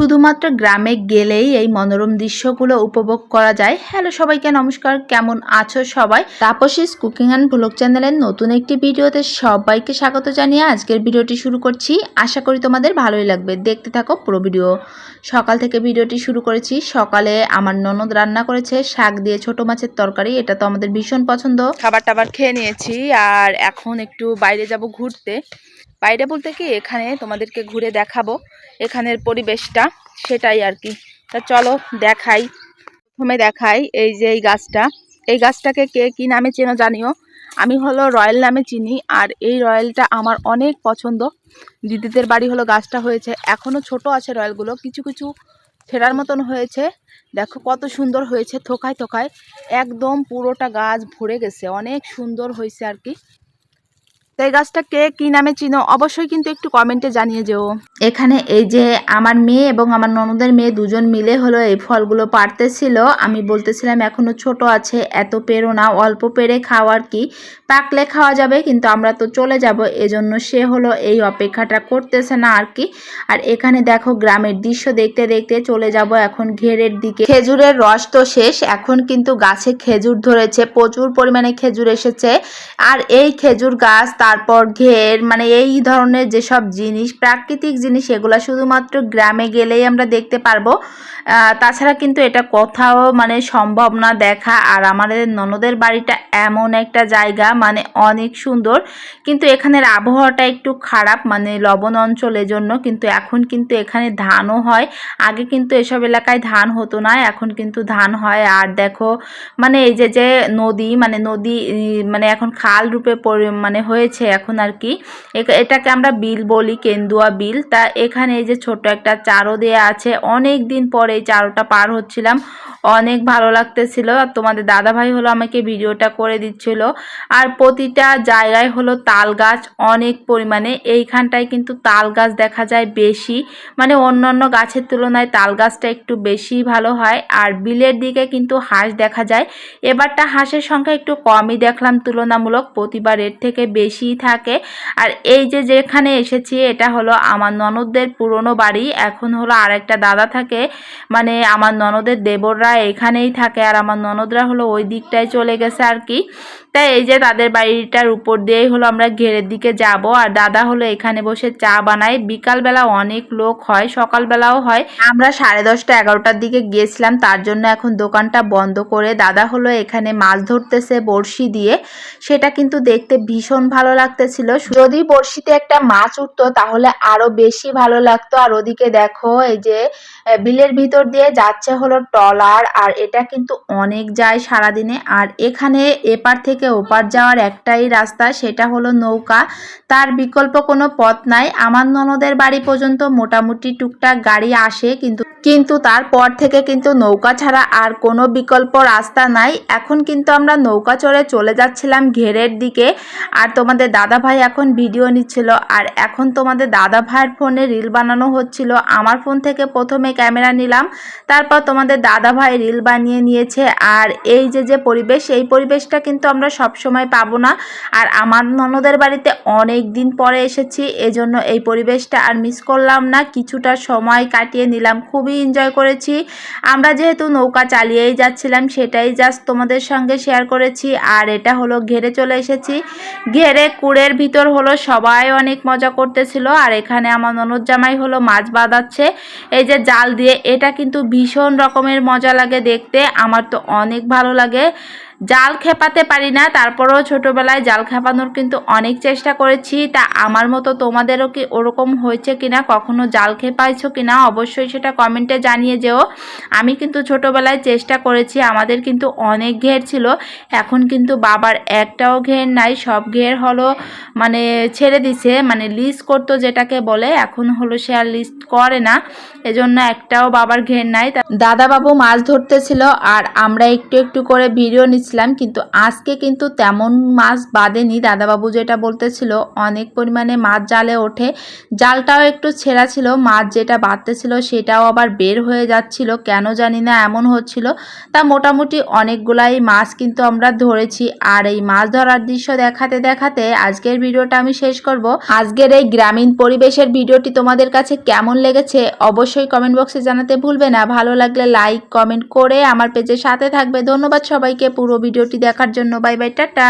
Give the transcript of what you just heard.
শুধুমাত্র গ্রামে গেলেই এই মনোরম দৃশ্যগুলো উপভোগ করা যায়। হ্যালো সবাইকে নমস্কার, কেমন আছো সবাই? তাপসিস কুকিং অ্যান্ড ব্লগ চ্যানেলের নতুন একটি ভিডিওতে সবাইকে স্বাগত জানিয়ে আজকের ভিডিওটি শুরু করছি। আশা করি তোমাদের ভালোই লাগবে। দেখতে থাকো পুরো ভিডিও। সকাল থেকে ভিডিওটি শুরু করেছি। সকালে আমার ননদ রান্না করেছে, শাক দিয়ে ছোট মাছের তরকারি। এটা তো আমাদের ভীষণ পছন্দ। খাবার টাবার খেয়ে নিয়েছি। আর এখন একটু বাইরে যাব ঘুরতে। বাইরে বলতে কি, এখানে তোমাদেরকে ঘুরে দেখাবো এখানের পরিবেশটা, সেটাই আর কি। তা চলো দেখাই, প্রথমে দেখাই এই যে এই গাছটা। এই গাছটাকে কে কি নামে চেনো জানিও? আমি হলো রয়্যাল নামে চিনি, আর এই রয়্যালটা আমার অনেক পছন্দ। দিদিদের বাড়ি হলো গাছটা হয়েছে এখনও ছোট আছে রয়্যালগুলো, কিছু কিছু ফেরার মতন হয়েছে। দেখো কত সুন্দর হয়েছে, থোকায় থোকায়। একদম পুরোটা গাছ ভরে গেছে, অনেক সুন্দর হয়েছে আর কি। তো এই গাছটা কে কি নামে চিনো, অবশ্যই কিন্তু একটু কমেন্টে জানিয়ে যেও। এখানে এই যে আমার মেয়ে এবং আমার ননদের মেয়ে দুজন মিলে হলো এই ফলগুলো পারতেছিল আমি বলতেছিলাম, এখনও ছোট আছে, এত পেরো না, অল্প পেরে খাওয়ার কি। পাকলে খাওয়া যাবে, কিন্তু আমরা তো চলে যাব। এজন্য সে হলো এই অপেক্ষাটা করতেছে না আর কি। আর এখানে দেখো গ্রামের দৃশ্য দেখতে দেখতে চলে যাব এখন ঘেরের দিকে। খেজুরের রস তো শেষ, এখন কিন্তু গাছে খেজুর ধরেছে, প্রচুর পরিমাণে খেজুর এসেছে। আর এই খেজুর গাছ তারপর ঘের মানে এই ধরনের যেসব জিনিস, প্রাকৃতিক জিনিস, এগুলো শুধুমাত্র গ্রামে গেলেই আমরা দেখতে পারব। তাছাড়া কিন্তু এটা কোথাও মানে সম্ভব না দেখা। আর আমাদের ননদের বাড়িটা এমন একটা জায়গা মানে অনেক সুন্দর। কিন্তু এখানের আবহাওয়াটা একটু খারাপ মানে লবণ অঞ্চল জন্য। কিন্তু এখন কিন্তু এখানে ধানও হয়। আগে কিন্তু এসব এলাকায় ধান হতো না, এখন কিন্তু ধান হয়। আর দেখো মানে এই যে যে নদী মানে নদী মানে এখন খাল রূপে মানে হয়েছে এখন আর কি। এটাকে আমরা বিল বলি, কেন্দুয়া বিল। তা এখানে এই যে ছোট একটা চারো দেয়া আছে, অনেক দিন পরে এই চারোটা পার হচ্ছিলাম। অনেক ভালো লাগতেছিল। আর তোমাদের দাদা ভাই হলো আমাকে ভিডিওটা করে দিচ্ছিল। আর প্রতিটা জায়গায় হলো তাল গাছ অনেক পরিমাণে। এইখানটায় কিন্তু তাল গাছ দেখা যায় বেশি। মানে অন্যান্য গাছের তুলনায় তাল গাছটা একটু বেশি ভালো হয়। আর বিলের দিকে কিন্তু হাঁস দেখা যায়। এবারটা হাঁসের সংখ্যা একটু কমই দেখলাম তুলনামূলক। প্রতিবার এর থেকে বেশিই থাকে। আর এই যে যেখানে এসেছি, এটা হলো আমার ননদদের পুরনো বাড়ি। এখন হলো আরেকটা দাদা থাকে মানে আমার ননদের দেবররা এখানেই থাকে আর আমার ননদরা হলো ওই দিকটায় চলে গেছে আর কি। তাই এই যে তাদের বাড়িটার উপর দিয়েই হলো আমরা ঘেরের দিকে যাব। আর দাদা হলো এখানে বসে চা বানায়। বিকালবেলা অনেক লোক হয়, সকালবেলাও হয়। আমরা সাড়ে দশটা, এগারোটার দিকে গিয়েছিলাম, তার জন্য এখন দোকানটা বন্ধ করে দাদা হলো এখানে মাছ ধরতেছে বড়শি দিয়ে। সেটা কিন্তু দেখতে ভীষণ ভালো লাগতেছিল। যদি বড়শিতে একটা মাছ উঠতো তাহলে আরও বেশি ভালো লাগতো। আর ওদিকে দেখো, এই যে বিলের ভিতর দিয়ে যাচ্ছে হলো ট্রলার। আর এটা কিন্তু অনেক যায় সারাদিনে। আর এখানে এপার থেকে ওপার যাওয়ার একটাই রাস্তা, সেটা হলো নৌকা। তার বিকল্প কোনো পথ নাই। আমার ননদের বাড়ি পর্যন্ত মোটামুটি টুকটাক গাড়ি আসে, কিন্তু কিন্তু তারপর থেকে কিন্তু নৌকা ছাড়া আর কোনো বিকল্প রাস্তা নাই। এখন কিন্তু আমরা নৌকা চড়ে চলে যাচ্ছিলাম ঘেরের দিকে। আর তোমাদের দাদা ভাই এখন ভিডিও নিচ্ছিল, আর এখন তোমাদের দাদা ভাইয়ের ফোনে রিল বানানো হচ্ছিল। আমার ফোন থেকে প্রথমে ক্যামেরা নিলাম, তারপর তোমাদের দাদা ভাই রিল বানিয়ে নিয়েছে। আর এই যে যে পরিবেশ, এই পরিবেশটা কিন্তু আমরা সব সময় পাবো না। আর আমার ননদের বাড়িতে অনেক দিন পরে এসেছি, এজন্য এই পরিবেশটা আর মিস করলাম না। কিছুটা সময় কাটিয়ে নিলাম, খুবই এনজয় করেছি। আমরা যেহেতু নৌকা চালিয়েই যাচ্ছিলাম, সেটাই জাস্ট তোমাদের সঙ্গে শেয়ার করেছি। আর এটা হলো, ঘেরে চলে এসেছি। ঘেরে কুড়ের ভিতর হলো সবাই অনেক মজা করতেছিল, আর এখানে আমার ননদ জামাই হলো মাছ বাঁধাচ্ছে। এই যে জাল দিয়ে, এটা কিন্তু ভীষণ রকমের মজা লাগে দেখতে, আমার তো অনেক ভালো লাগে। জাল খেপাতে পারি না, তারপরেও ছোটোবেলায় জাল খেপানোর কিন্তু অনেক চেষ্টা করেছি। তা আমার মতো তোমাদেরও কি ওরকম হয়েছে কিনা, কখনো জাল খেপাইছো কিনা, অবশ্যই সেটা কমেন্টে জানিয়ে যেও। আমি কিন্তু ছোটোবেলায় চেষ্টা করেছি, আমাদের কিন্তু অনেক ঘের ছিল। এখন কিন্তু বাবার একটাও ঘের নাই, সব ঘের হলো মানে ছেড়ে দিছে মানে লিস্ট করতো যেটাকে বলে, এখন হলো সে আর লিস্ট করে না। এজন্য একটাও বাবার ঘের নাই। তা দাদা বাবু মাছ ধরতেছিল, আর আমরা একটু একটু করে ভিডিও নিচ্ছিলাম নিয়েছিলাম কিন্তু আজকে কিন্তু তেমন মাছ বাঁধেনি দাদাবাবু যেটা বলতেছিল, অনেক পরিমাণে মাছ জালে ওঠে। জালটাও একটু ছেঁড়া ছিল, মাছ যেটা বাঁধতেছিল সেটাও আবার বের হয়ে যাচ্ছিল। কেন জানি না, এমন হচ্ছিল। তা মোটামুটি অনেকগুলাই মাছ কিন্তু আমরা ধরেছি। আর এই মাছ ধরার দৃশ্য দেখাতে দেখাতে আজকের ভিডিওটা আমি শেষ করব। আজকের এই গ্রামীণ পরিবেশের ভিডিওটি তোমাদের কাছে কেমন লেগেছে, অবশ্যই কমেন্ট বক্সে জানাতে ভুলবে না। ভালো লাগলে লাইক, কমেন্ট করে আমার পেজের সাথে থাকবে। ধন্যবাদ সবাইকে, পুরো ভিডিওটি দেখার জন্য বাই বাই টাটা।